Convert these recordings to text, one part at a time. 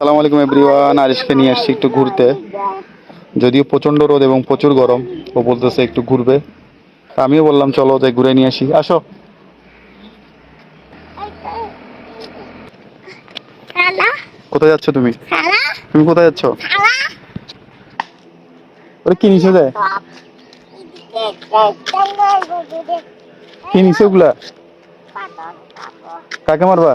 সালাম আলাইকুম এভরিওয়ান আরিশকে নিয়ে আসছি একটু ঘুরতে। যদিও প্রচণ্ড রোদ এবং প্রচুর গরম ও বলতেছে একটু ঘুরবে। তা আমিও বললাম চলো তাই ঘুরে নিয়ে আসি। আসো। কোথায় যাচ্ছ তুমি? তুমি কোথায় যাচ্ছ. ওরে কি নিচে যায় কি নিচে ওগুলা? কাকে মারবা?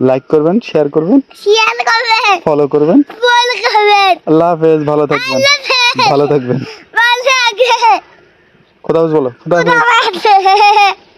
লাইক করবেন শেয়ার করবেন শেয়ার করবেন। ফলো করবেন। ফলো করবেন। আল্লাহ হাফেজ ভালো থাকবেন। ভালো থাকবেন। ভালো থাকবেন। খোদা হাফেজ বলো খোদা হাফেজ। ভালো থাকে